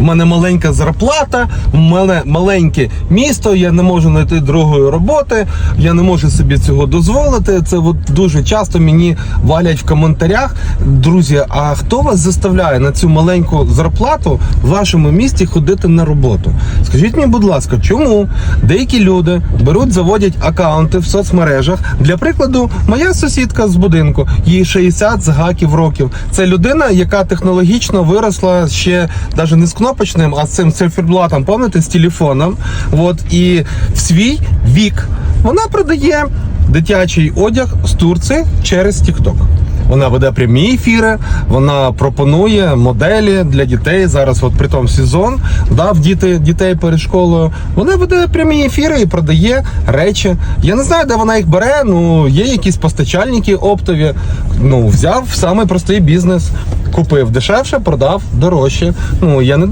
в мене маленька зарплата, в мене маленьке місто, я не можу знайти другої роботи, я не можу собі цього дозволити. Це от дуже часто мені валять в коментарях. Друзі, а хто вас заставляє на цю маленьку зарплату в вашому місті ходити на роботу? Скажіть мені, будь ласка, чому деякі люди беруть, заводять акаунти в соцмережах? Для прикладу, моя сусідка з будинку, їй 60 з гаків років. Це людина, яка технологічно виросла ще навіть не з кнопочним, а з цим циферблатом, пам'ятаєте, з телефоном. От і в свій вік вона продає дитячий одяг з Турції через TikTok. Вона веде прямі ефіри, вона пропонує моделі для дітей. Зараз, от при тому сезон, дав діти дітей перед школою. Вона веде прямі ефіри і продає речі. Я не знаю, де вона їх бере. Ну є якісь постачальники оптові. Ну взяв самий простий бізнес, купив дешевше, продав дорожче. Ну я не думаю.